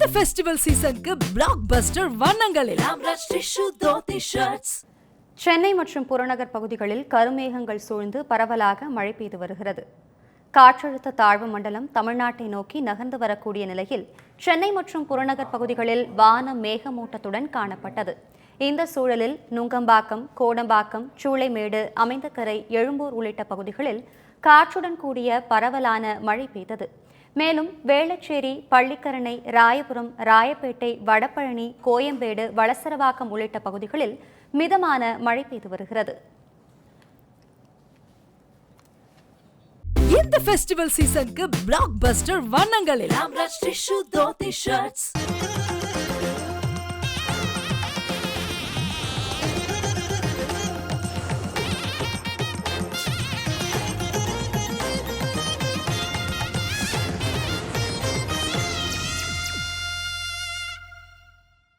அடுத்த ஃபெஸ்டிவல் சீசனுக்கு பிளாக் பஸ்டர் வண்ணங்களில். சென்னை மற்றும் புறநகர் பகுதிகளில் கருமேகங்கள் சூழ்ந்து பரவலாக மழை பெய்து வருகிறது. காற்றழுத்த தாழ்வு மண்டலம் தமிழ்நாட்டை நோக்கி நகர்ந்து வரக்கூடிய நிலையில் சென்னை மற்றும் புறநகர் பகுதிகளில் வானம் மேகமூட்டத்துடன் காணப்பட்டது. இந்த சூழலில் நுங்கம்பாக்கம் கோடம்பாக்கம் சூளைமேடு அமைந்தகரை எழும்பூர் உள்ளிட்ட பகுதிகளில் காற்றுடன் கூடிய பரவலான மழை பெய்தது. மேலும் வேளச்சேரி பள்ளிக்கரணை ராயபுரம் ராயப்பேட்டை வடபழனி கோயம்பேடு வளசரவாக்கம் உள்ளிட்ட பகுதிகளில் மிதமான மழை பெய்து வருகிறது. இந்த ஃபெஸ்டிவல் சீசனுக்கு பிளாக் பஸ்டர் வண்ணங்களில்